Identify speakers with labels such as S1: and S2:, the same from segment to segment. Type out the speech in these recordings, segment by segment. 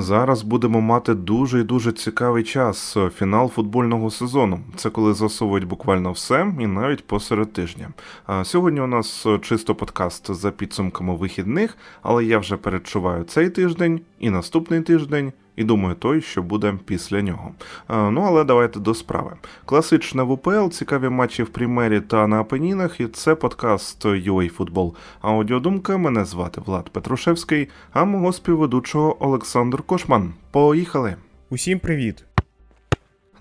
S1: Зараз будемо мати дуже і дуже цікавий час. Фінал футбольного сезону. Це коли засовують буквально все, і навіть посеред тижня. А Сьогодні у нас чисто подкаст за підсумками вихідних, але я вже передчуваю цей тиждень і наступний тиждень. І думаю, той, що буде після нього. Ну але давайте до справи. Класичне ВПЛ, цікаві матчі в Прімері та на Апенінах, і це подкаст Футбол. Аудіодумка. Мене звати Влад Петрушевський, а мого співведучого Олександр Кошман. Поїхали!
S2: Усім привіт!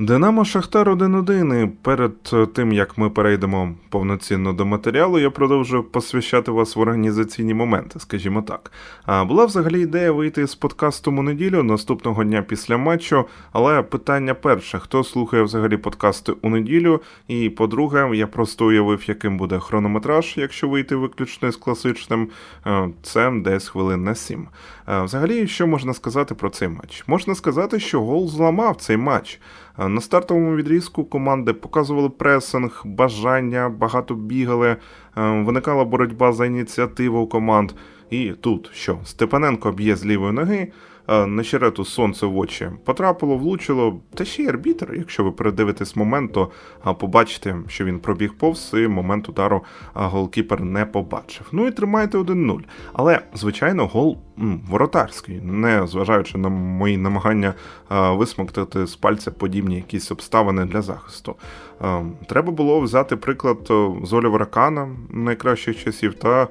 S1: Динамо Шахтар 1-1. І перед е, тим як ми перейдемо повноцінно до матеріалу, я продовжу посвящати вас в організаційні моменти, скажімо так. А була взагалі ідея вийти з подкастом у неділю наступного дня після матчу. Але питання перше: хто слухає взагалі подкасти у неділю? І по-друге, я просто уявив, яким буде хронометраж, якщо вийти виключно з класичним. Е, Це десь хвилин на сім. Е, Взагалі, що можна сказати про цей матч? Можна сказати, що гол зламав цей матч. Е, На стартовому відрізку команди показували пресинг, бажання, багато бігали, е, виникала боротьба за ініціативу команд. І тут що? Степаненко б'є з лівої ноги, на черету сонце в очі потрапило, влучило. Та ще й арбітр, якщо ви передивитесь момент, то побачите, що він пробіг повз, і момент удару голкіпер не побачив. Ну і тримайте 1-0. Але, звичайно, гол м, воротарський, не зважаючи на мої намагання висмоктати з пальця подібні якісь обставини для захисту. Е, Треба було взяти приклад е, з Олівера Кана найкращих часів та е,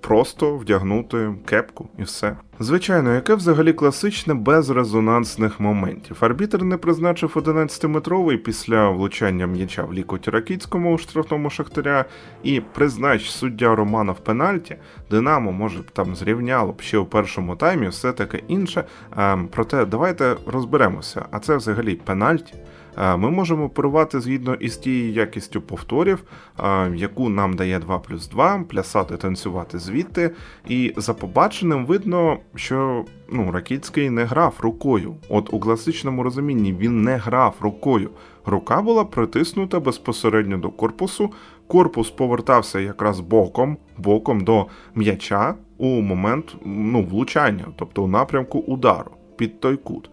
S1: просто вдягнути кепку і все. Звичайно, яке взагалі класичне без резонансних моментів. Арбітр не призначив 11-метровий після влучання м'яча в лікоть Ракіцькому у штрафному шахтаря, і признач суддя Романа в пенальті. Динамо може там зрівняло б ще у першому таймі, все таке інше. Е, Проте давайте розберемося. А це взагалі пенальті. Е, Ми можемо оперувати згідно із тією якістю повторів, е, яку нам дає 2 плюс 2, плясати, танцювати звідти. І за побаченим видно, що ну, Ракіцький не грав рукою. От у класичному розумінні він не грав рукою. Рука була притиснута безпосередньо до корпусу. Корпус повертався якраз боком, боком до м'яча у момент ну, влучання, тобто у напрямку удару під той кут.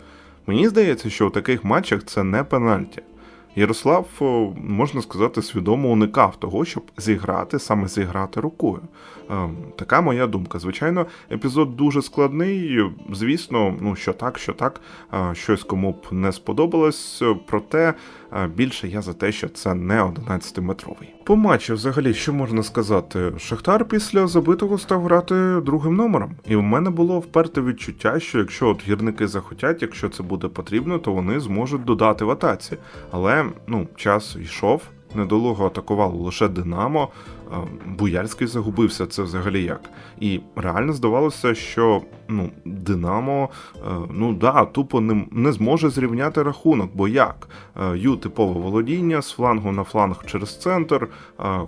S1: Мені здається, що у таких матчах це не пенальті. Ярослав, можна сказати, свідомо уникав того, щоб зіграти, саме зіграти рукою. Е, Така моя думка. Звичайно, епізод дуже складний. Звісно, ну що так, що так, щось кому б не сподобалось. Проте е, більше я за те, що це не 11-метровий. По матчі, взагалі, що можна сказати? Шахтар після забитого став грати другим номером. І в мене було вперте відчуття, що якщо от гірники захотять, якщо це буде потрібно, то вони зможуть додати в атаці. Але ну, час йшов. Недолуго атакувало лише Динамо. Е, Буяльський загубився це взагалі як. І реально здавалося, що ну, Динамо е, ну да, тупо не, не зможе зрівняти рахунок, бо як? Е, Ю типове володіння з флангу на фланг через центр,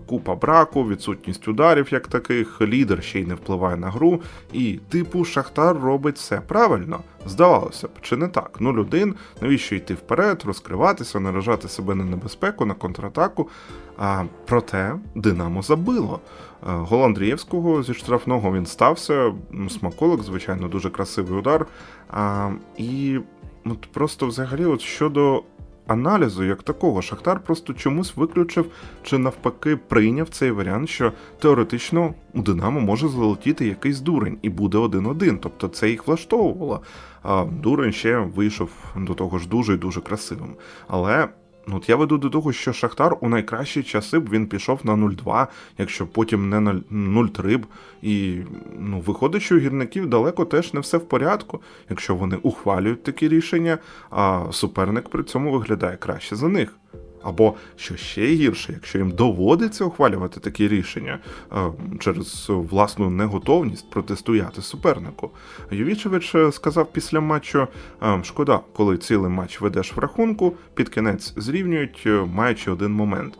S1: купа браку, відсутність ударів як таких, лідер ще й не впливає на гру. І, типу, Шахтар робить все правильно. Здавалося б, чи не так? 0-1, навіщо йти вперед, розкриватися, наражати себе на небезпеку, на контратаку. А, проте Динамо забило. Е, Гол Андрієвського зі штрафного він стався. Смаколик, звичайно, дуже красивий удар. А, і от просто взагалі, от щодо аналізу як такого, Шахтар просто чомусь виключив чи навпаки прийняв цей варіант, що теоретично у Динамо може залетіти якийсь дурень і буде 1-1. Тобто це їх влаштовувало. А дурень ще вийшов до того ж дуже і дуже красивим. Але. Ну, от я веду до того, що Шахтар у найкращі часи б він пішов на 0-2, якщо потім не на 0-3 б. І ну, виходить, що у гірників далеко теж не все в порядку, якщо вони ухвалюють такі рішення, а суперник при цьому виглядає краще за них. Або що ще гірше, якщо їм доводиться ухвалювати такі рішення е, через власну неготовність протистояти супернику. Ювічевич е, сказав після матчу: е, шкода, коли цілий матч ведеш в рахунку, під кінець зрівнюють, е, маючи один момент.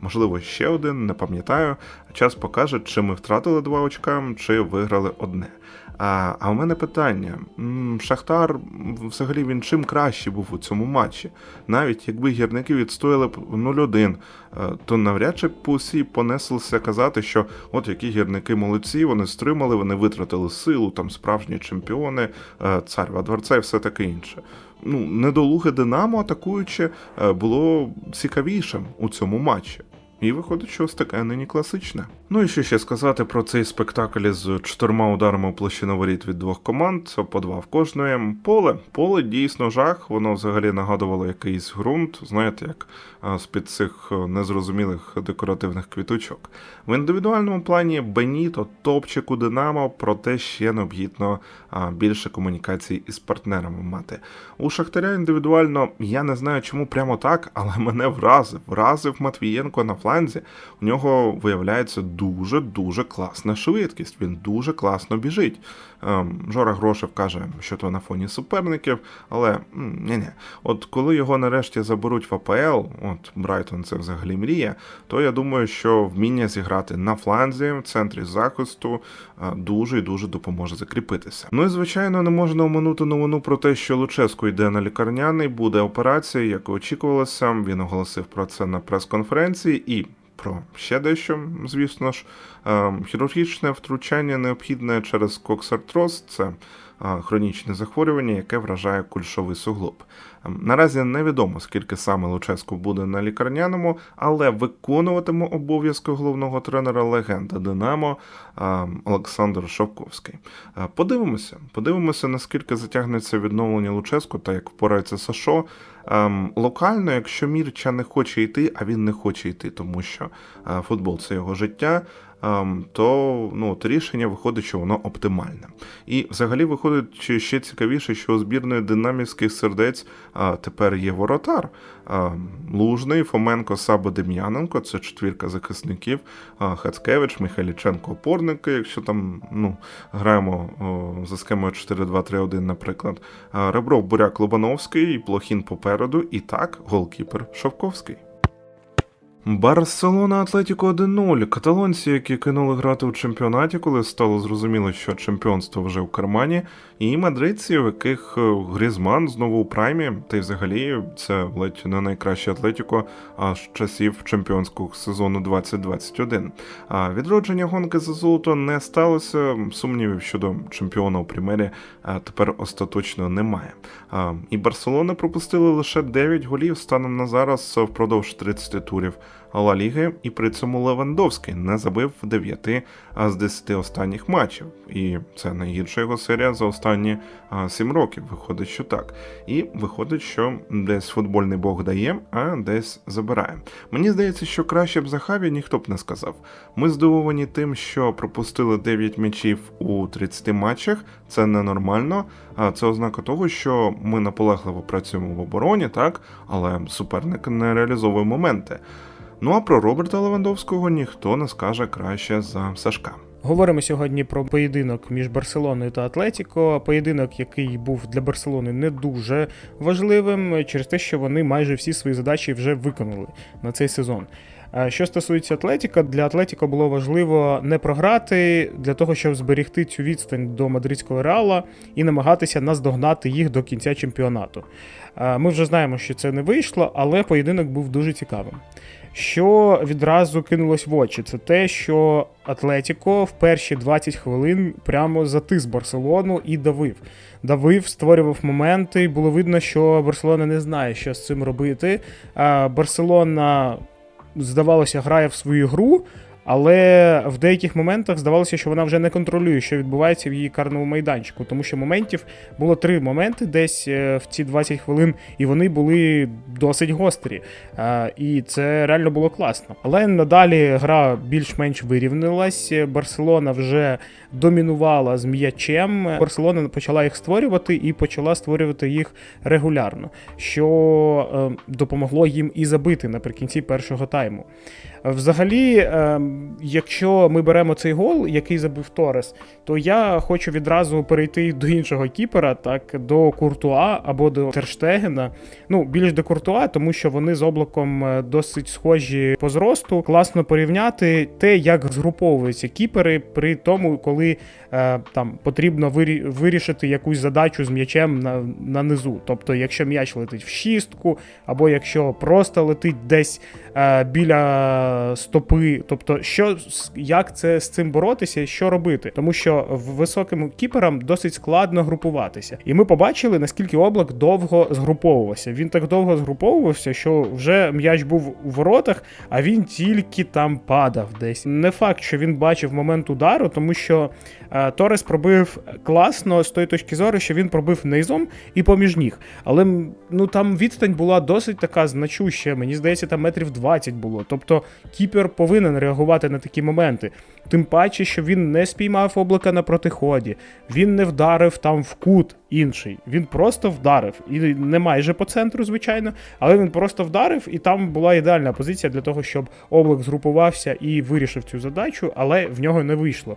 S1: Можливо, ще один, не пам'ятаю. Час покаже, чи ми втратили два очка, чи виграли одне. А, а у мене питання: Шахтар взагалі він чим краще був у цьому матчі? Навіть якби гірники відстояли б 0-1, е, то навряд чи б усі понеслися казати, що от які гірники молодці, вони стримали, вони витратили силу, там справжні чемпіони, е, цар во дворце і все таке інше. Ну, недолуге Динамо, атакуючи, е, було цікавішим у цьому матчі. І виходить, що ось таке нині класичне. Ну і що ще сказати про цей спектакль з чотирма ударами у площину воріт від двох команд, по два в кожної. Поле. Поле дійсно жах, воно взагалі нагадувало якийсь ґрунт, знаєте, як а, з-під цих е, незрозумілих декоративних квіточок. В індивідуальному плані Беніто, топчик у Динамо, проте ще необхідно більше комунікацій із партнерами мати. У Шахтаря індивідуально я не знаю, чому прямо так, але мене вразив. Вразив Матвієнко на фланзі. У нього виявляється дуже дуже класна швидкість. Він дуже класно біжить. Ем, Жора Грошев каже, що то на фоні суперників, але ні ні От коли його нарешті заберуть в АПЛ, от Брайтон це взагалі мрія, то я думаю, що вміння зіграти на фланзі в центрі захисту е, дуже і дуже допоможе закріпитися. Ну і звичайно, не можна оминути новину про те, що Луческо йде на лікарняний, буде операція, як і очікувалося. Він оголосив про це на прес-конференції і. Про ще дещо, звісно ж, Ем, хірургічне втручання необхідне через коксартроз, це е, хронічне захворювання, яке вражає кульшовий суглоб. Наразі невідомо, скільки саме Луческо буде на лікарняному, але виконуватиме обов'язки головного тренера легенда Динамо Олександр Шовковський. Подивимося, подивимося, наскільки затягнеться відновлення Луческо та як впорається Сашо. Ем, Локально, якщо Мірча не хоче йти, а він не хоче йти, тому що е, футбол це його життя. Ем, То ну, от рішення виходить, що воно оптимальне. І взагалі виходить ще- цікавіше, що у збірної динамівських сердець тепер є воротар. Лужний, Фоменко, Сабо Дем'яненко, це четвірка захисників, Хацкевич, Михайліченко, опорники, якщо там ну, граємо за схемою 4-2-3-1, наприклад. Ребров, Буряк, Лобановський, Плохін попереду, і так голкіпер Шовковський. Барселона Атлетіко 1-0. Каталонці, які кинули грати у чемпіонаті, коли стало зрозуміло, що чемпіонство вже в кармані, і мадридці, в яких е, Грізман знову у праймі, та й взагалі це ледь не найкраще Атлетіко аж часів чемпіонського сезону 2021. А відродження гонки за золото не сталося. Сумнівів щодо чемпіона у Прімері а, тепер остаточно немає. І Барселона пропустили лише 9 голів станом на зараз впродовж 30 турів. Ла Ліги, і при цьому Левандовський не забив в 9 з 10 останніх матчів. І це найгірша його серія за останні 7 років. Виходить, що так. І виходить, що десь футбольний бог дає, а десь забирає. Мені здається, що краще б за Хаві ніхто б не сказав. Ми здивовані тим, що пропустили 9 м'ячів у 30 матчах. Це ненормально. Це ознака того, що ми наполегливо працюємо в обороні, так, але суперник не реалізовує моменти. Ну а про Роберта Левандовського ніхто не скаже краще за Сашка.
S2: Говоримо сьогодні про поєдинок між Барселоною та Атлетіко. Поєдинок, який був для Барселони не дуже важливим, через те, що вони майже всі свої задачі вже виконали на цей сезон. Що стосується Атлетіка, для Атлетіко було важливо не програти для того, щоб зберегти цю відстань до мадридського реала і намагатися наздогнати їх до кінця чемпіонату. Ми вже знаємо, що це не вийшло, але поєдинок був дуже цікавим. Що відразу кинулось в очі, це те, що Атлетіко в перші 20 хвилин прямо затис Барселону і давив. Давив, створював моменти, і було видно, що Барселона не знає, що з цим робити. Барселона, здавалося, грає в свою гру, але в деяких моментах здавалося, що вона вже не контролює, що відбувається в її карному майданчику, тому що моментів було три моменти десь е, в ці 20 хвилин, і вони були досить гострі. Е, І це реально було класно. Але надалі гра більш-менш вирівнялась. Барселона вже домінувала з м'ячем. Барселона почала їх створювати і почала створювати їх регулярно, що е, допомогло їм і забити наприкінці першого тайму. Взагалі, якщо ми беремо цей гол, який забив Торес, то я хочу відразу перейти до іншого кіпера, так до Куртуа або до Терштегена. Ну, більш до Куртуа, тому що вони з облаком е, досить схожі по зросту. Класно порівняти те, як згруповуються кіпери при тому, коли е, там потрібно вирішити якусь задачу з м'ячем на, на низу. Тобто, якщо м'яч летить в шістку, або якщо просто летить десь е, біля стопи. Тобто, що як це з цим боротися, що робити? Тому що високим кіперам досить складно групуватися. І ми побачили, наскільки облак довго згруповувався. Він так довго згруповувався, що вже м'яч був у воротах, а він тільки там падав десь. Не факт, що він бачив момент удару, тому що е, Торес пробив класно з тої точки зору, що він пробив низом і поміж ніг. Але ну там відстань була досить така значуща. Мені здається, там метрів 20 було. Тобто кіпер повинен реагувати на такі моменти. Тим паче, що він не спіймав облака на протиході, він не вдарив там в кут інший. Він просто вдарив. І не майже по центру, звичайно, але він просто вдарив, і там була ідеальна позиція для того, щоб облак згрупувався і вирішив цю задачу, але в нього не вийшло.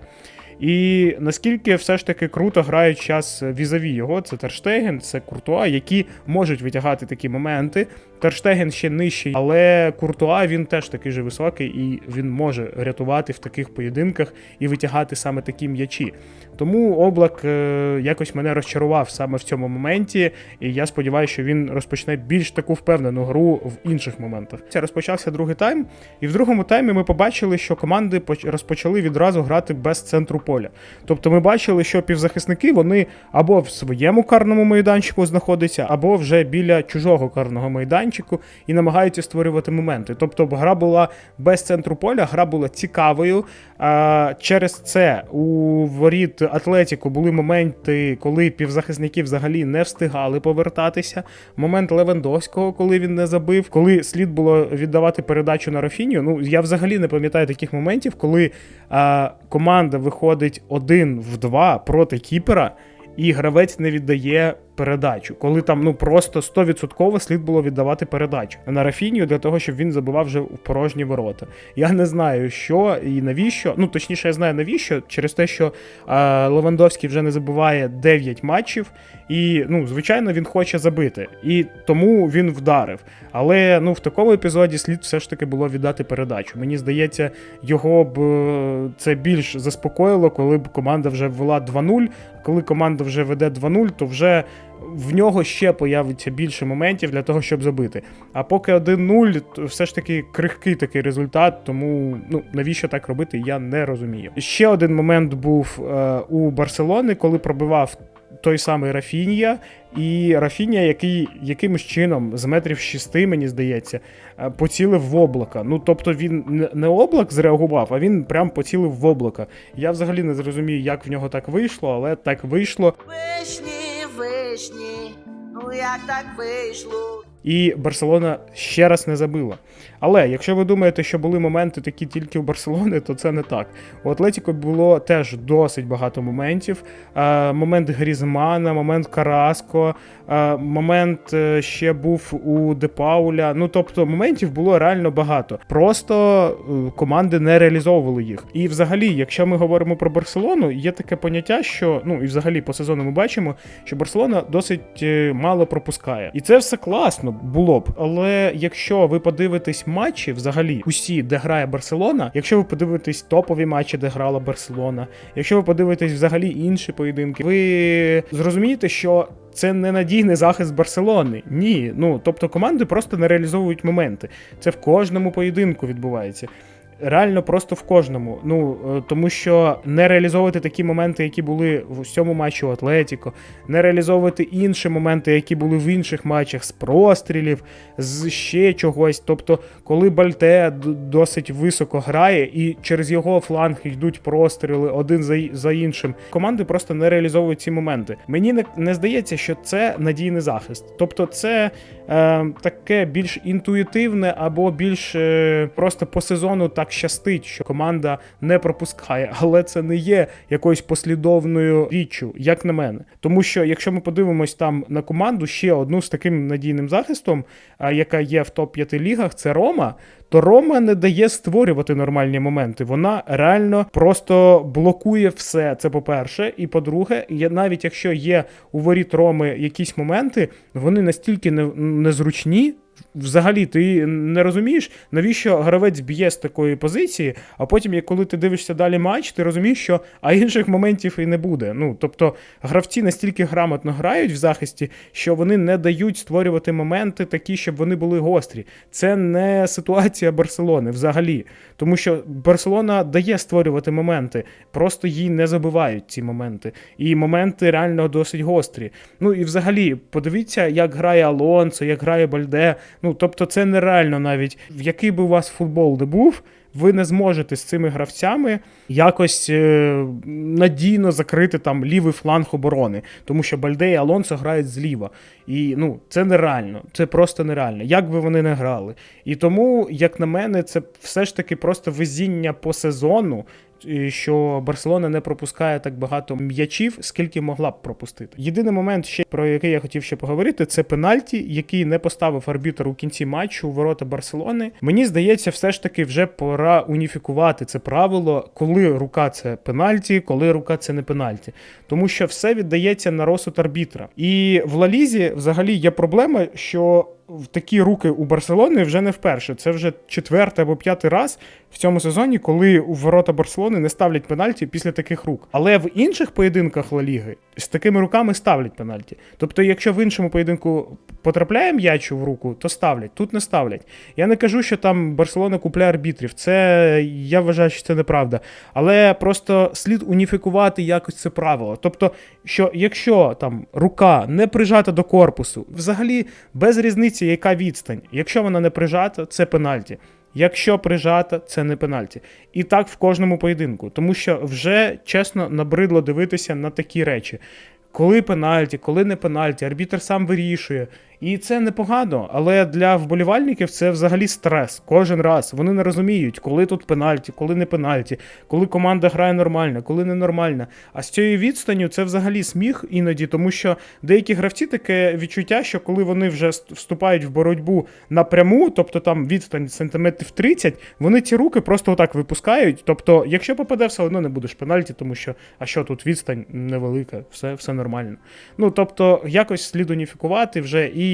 S2: І наскільки все ж таки круто грають час візаві його, це Терштеген, це Куртуа, які можуть витягати такі моменти. Терштеген ще нижчий, але Куртуа він теж такий же високий, і він може рятувати в таких поєдинках і витягати саме такі м'ячі. Тому облак е, якось мене розчарував саме в цьому моменті, і я сподіваюся, що він розпочне більш таку впевнену гру в інших моментах. Це розпочався другий тайм, і в другому таймі ми побачили, що команди поч- розпочали відразу грати без центру поля. Тобто ми бачили, що півзахисники вони або в своєму карному майданчику знаходяться, або вже біля чужого карного майданчику і намагаються створювати моменти. Тобто гра була без центру поля, гра була цікавою. Через це у воріт Атлетіку були моменти, коли півзахисники взагалі не встигали повертатися. Момент Левандовського, коли він не забив, коли слід було віддавати передачу на Рафінію. Ну я взагалі не пам'ятаю таких моментів, коли команда виходить один в два проти кіпера. І гравець не віддає передачу, коли там ну просто 100% слід було віддавати передачу на Рафінію для того, щоб він забивав вже в порожні ворота. Я не знаю, що і навіщо. Ну точніше, я знаю навіщо, через те, що е, Левандовський вже не забиває 9 матчів, і ну, звичайно, він хоче забити. І тому він вдарив. Але ну в такому епізоді слід все ж таки було віддати передачу. Мені здається, його б е, це більш заспокоїло, коли б команда вже ввела 2-0. Коли команда вже веде 2-0, то вже в нього ще появиться більше моментів для того, щоб забити. А поки 1-0, то все ж таки крихкий такий результат, тому ну навіщо так робити, я не розумію. Ще один момент був е, у Барселони, коли пробивав. Той самий Рафінія, і Рафінія, який якимось чином з метрів шести, мені здається, е, поцілив в облака. Ну тобто він не облак зреагував, а він прям поцілив в облака. Я взагалі не зрозумію, як в нього так вийшло, але так вийшло.
S3: Вишні, вишні, ну як так вийшло?
S2: І Барселона ще раз не забила. Але якщо ви думаєте, що були моменти такі тільки у Барселони, то це не так. У Атлетіко було теж досить багато моментів. Е, момент Грізмана, момент Караско, е, момент е, ще був у Депауля. Ну тобто моментів було реально багато. Просто команди не реалізовували їх. І взагалі, якщо ми говоримо про Барселону, є таке поняття, що ну і взагалі по сезону ми бачимо, що Барселона досить мало пропускає. І це все класно було б. Але якщо ви подивитесь матчі, взагалі усі, де грає Барселона, якщо ви подивитесь топові матчі, де грала Барселона, якщо ви подивитесь взагалі інші поєдинки, ви зрозумієте, що. Це не надійний захист Барселони. Ні. Ну тобто команди просто не реалізовують моменти. Це в кожному поєдинку відбувається. Реально просто в кожному. Ну е, тому що не реалізовувати такі моменти, які були в цьому матчі у Атлетіко, не реалізовувати інші моменти, які були в інших матчах з прострілів, з ще чогось. Тобто, коли Бальте досить високо грає, і через його фланг йдуть простріли один за, за іншим, команди просто не реалізовують ці моменти. Мені не, не здається, що це надійний захист. Тобто, це е, таке більш інтуїтивне або більш е, просто по сезону так так щастить, що команда не пропускає, але це не є якоюсь послідовною річчю, як на мене. Тому що якщо ми подивимось там на команду ще одну з таким надійним захистом, яка є в топ-5 лігах, це Рома. То Рома не дає створювати нормальні моменти. Вона реально просто блокує все. Це по-перше. І по-друге, навіть якщо є у воріт Роми якісь моменти, вони настільки незручні. Взагалі, ти не розумієш, навіщо гравець б'є з такої позиції, а потім, як коли ти дивишся далі матч, ти розумієш, що а інших моментів і не буде. Ну тобто гравці настільки грамотно грають в захисті, що вони не дають створювати моменти такі, щоб вони були гострі. Це не ситуація Барселони взагалі. Тому що Барселона дає створювати моменти, просто їй не забивають ці моменти. І моменти реально досить гострі. Ну і взагалі, подивіться, як грає Алонсо, як грає Бальде. Ну тобто, це нереально навіть в який би у вас футбол не був. Ви не зможете з цими гравцями якось е, надійно закрити там лівий фланг оборони, тому що Бальде і Алонсо грають зліва. І ну, це нереально, це просто нереально. Як би вони не грали. І тому, як на мене, це все ж таки просто везіння по сезону, що Барселона не пропускає так багато м'ячів, скільки могла б пропустити. Єдиний момент, ще про який я хотів ще поговорити, це пенальті, який не поставив арбітр у кінці матчу у ворота Барселони. Мені здається, все ж таки вже пора уніфікувати це правило, коли рука це пенальті, коли рука це не пенальті. Тому що все віддається на розсуд арбітра. І в Лалізі взагалі є проблема, що в такі руки у Барселони вже не вперше. Це вже четвертий або п'ятий раз в цьому сезоні, коли у ворота Барселони не ставлять пенальті після таких рук. Але в інших поєдинках Ла Ліги з такими руками ставлять пенальті. Тобто, якщо в іншому поєдинку потрапляє м'яч в руку, то ставлять, тут не ставлять. Я не кажу, що там Барселона купляє арбітрів. Це я вважаю, що це неправда. Але просто слід уніфікувати якось це правило. Тобто, що якщо там рука не прижата до корпусу, взагалі без різниці, яка відстань. Якщо вона не прижата, це пенальті. Якщо прижата, це не пенальті. І так в кожному поєдинку, тому що вже чесно набридло дивитися на такі речі. Коли пенальті, коли не пенальті, арбітр сам вирішує. І це непогано, але для вболівальників це взагалі стрес. Кожен раз вони не розуміють, коли тут пенальті, коли не пенальті, коли команда грає нормально, коли ненормально. А з цією відстанню це взагалі сміх іноді, тому що деякі гравці таке відчуття, що коли вони вже вступають в боротьбу напряму, тобто там відстань сантиметрів 30, вони ці руки просто отак випускають. Тобто, якщо попаде, все одно не будеш пенальті, тому що а що тут відстань невелика, все, все нормально. Ну тобто, якось слід уніфікувати вже і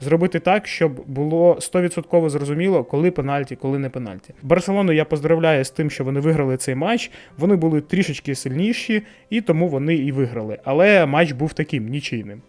S2: зробити так, щоб було 100% зрозуміло, коли пенальті, коли не пенальті. Барселону я поздравляю з тим, що вони виграли цей матч. Вони були трішечки сильніші, і тому вони і виграли. Але матч був таким нічийним.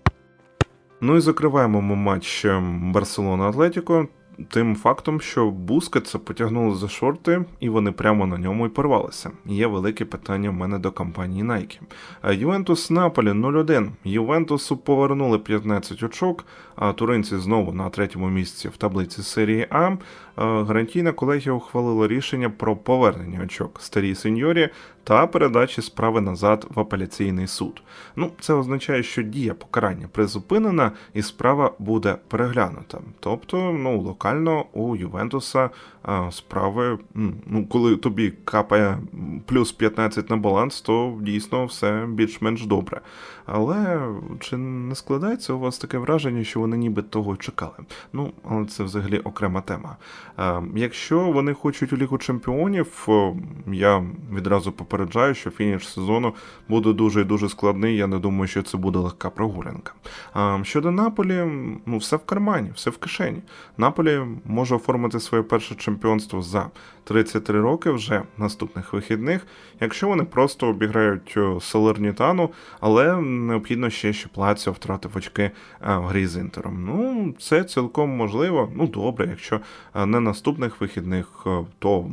S1: Ну і закриваємо ми матч ем, Барселона Атлетіко тим фактом, що Бускетса потягнули за шорти, і вони прямо на ньому і порвалися. Є велике питання в мене до компанії Nike. Е, Ювентус Наполі 0-1. Ювентусу повернули 15 очок, а туринці знову на третьому місці в таблиці серії А. Е, Гарантійна колегія ухвалила рішення про повернення очок старій сеньорі та передачі справи назад в апеляційний суд. Ну, це означає, що дія покарання призупинена і справа буде переглянута. Тобто, ну, локально у Ювентуса справи, ну, коли тобі капає плюс 15 на баланс, то дійсно все більш-менш добре. Але чи не складається у вас таке враження, що вони ніби того чекали? Ну, але це взагалі окрема тема. Якщо вони хочуть у Лігу Чемпіонів, я відразу попереджаю, що фініш сезону буде дуже і дуже складний. Я не думаю, що це буде легка прогулянка. Щодо Наполі, ну все в кармані, все в кишені. Наполі може оформити своє перше чемпіонство за 33 роки вже наступних вихідних, якщо вони просто обіграють Салернітану, але необхідно ще, щоб Лаціо втратив очки е, в грі з Інтером. Ну, це цілком можливо. Ну, добре, якщо е, не наступних вихідних, е, то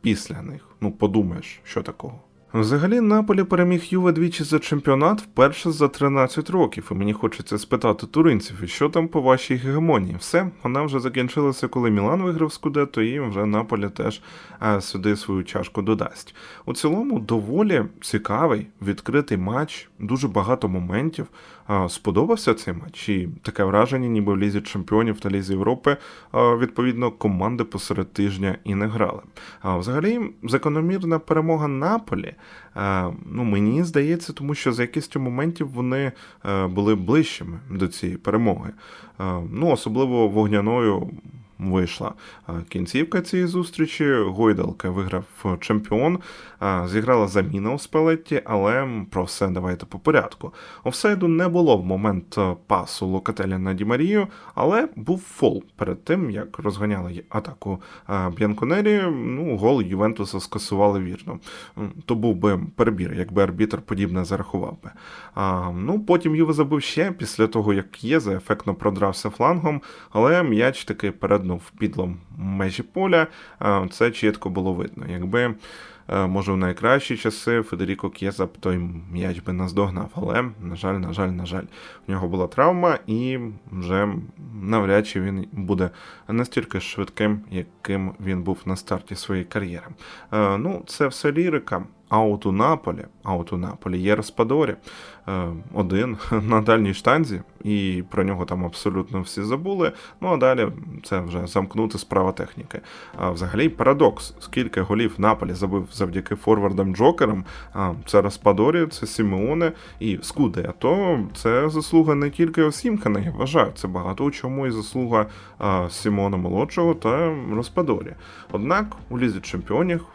S1: після них. Ну, подумаєш, що такого. Взагалі, Наполі переміг Юве двічі за чемпіонат вперше за 13 років, і мені хочеться спитати туринців, що там по вашій гегемонії? Все, вона вже закінчилася, коли Мілан виграв Скудетто, і вже Наполі теж а, сюди свою чашку додасть. У цілому, доволі цікавий відкритий матч, дуже багато моментів. Сподобався цей матч, і таке враження, ніби в Лізі Чемпіонів та Лізі Європи, відповідно, команди посеред тижня і не грали. А взагалі, закономірна перемога Наполі, ну мені здається, тому що за якістю моментів вони е, були ближчими до цієї перемоги. Ну, особливо вогняною вийшла кінцівка цієї зустрічі. Гойдалка виграв чемпіон, зіграла заміна у спелетті, але про все давайте по порядку. Офсайду не було в момент пасу Локателя на Ді Марію, але був фол перед тим, як розганяли атаку Б'янконері. Ну, гол Ювентуса скасували вірно. То був би перебір, якби арбітр подібне зарахував би. А, ну, потім Юве забив ще після того, як Єза ефектно продрався флангом, але м'яч таки переднув підлом межі поля. Це чітко було видно. Якби. е, Може, в найкращі часи Федеріко К'єза б той м'яч би наздогнав, але, на жаль, на жаль, на жаль, в нього була травма, і вже навряд чи він буде настільки швидким, яким він був на старті своєї кар'єри. Е, ну, це все лірика. Аут у Наполі, аут у Наполі є Распадорі, е, один на дальній штанзі, і про нього там абсолютно всі забули. Ну а далі це вже замкнути справа техніки. А взагалі парадокс, скільки голів Наполі забив завдяки форвардам Джокерам. Це Распадорі, це Сімеоне і Скуде. То це заслуга не тільки Осімкана, я вважаю. Це багато у чому і заслуга Сімона молодшого та Распадорі. Однак у лізі чемпіонів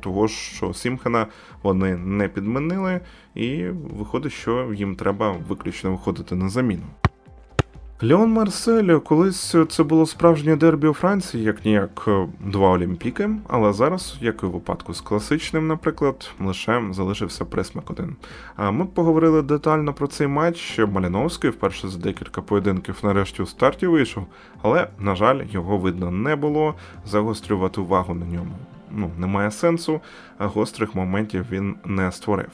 S1: того що Сімхена вони не підмінили, і виходить, що їм треба виключно виходити на заміну. Леон Марсель, колись це було справжнє дербі у Франції, як ніяк е, два Олімпіки, але зараз, як і в випадку з класичним, наприклад, лише залишився присмак один. А Ми поговорили детально про цей матч. Маліновський вперше за декілька поєдинків нарешті у старті вийшов, але, на жаль, його видно не було. Загострювати увагу на ньому ну, немає сенсу, гострих моментів він не створив.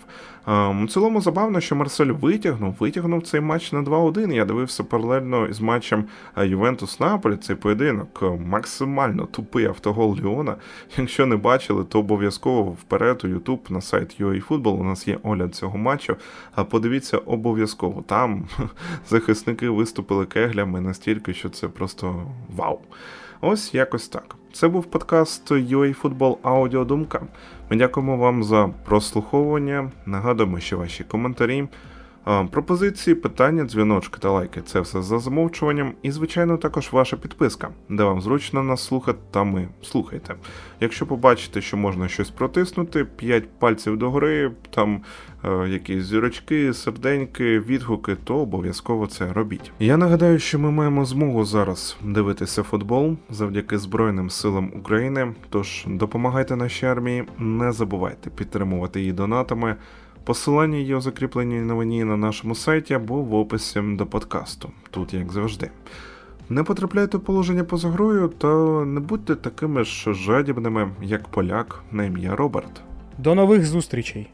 S1: Ем, У цілому забавно, що Марсель витягнув, витягнув цей матч на 2-1. Я дивився паралельно із матчем е, Ювентус Наполі. Цей поєдинок Е, максимально тупий автогол Ліона. Якщо не бачили, то обов'язково вперед у Ютуб на сайт UAFootball. У нас є огляд цього матчу. А подивіться обов'язково. Там захисники виступили кеглями настільки, що це просто вау. Ось якось так. Це був подкаст UA Аудіодумка. Ми дякуємо вам за прослуховування. Нагадуємо, що ваші коментарі, пропозиції, питання, дзвіночки та лайки це все за замовчуванням. І, звичайно, також ваша підписка, де вам зручно нас слухати, та ми слухайте. Якщо побачите, що можна щось протиснути, 5 пальців догори, там е, якісь зірочки, серденьки, відгуки, то обов'язково це робіть. Я нагадаю, що ми маємо змогу зараз дивитися футбол завдяки Збройним силам України. Тож допомагайте нашій армії, не забувайте підтримувати її донатами. Посилання є у закріпленій новині на нашому сайті або в описі до подкасту, тут як завжди. Не потрапляйте в положення поза грою та не будьте такими ж жадібними, як поляк на ім'я Роберт.
S2: До нових зустрічей!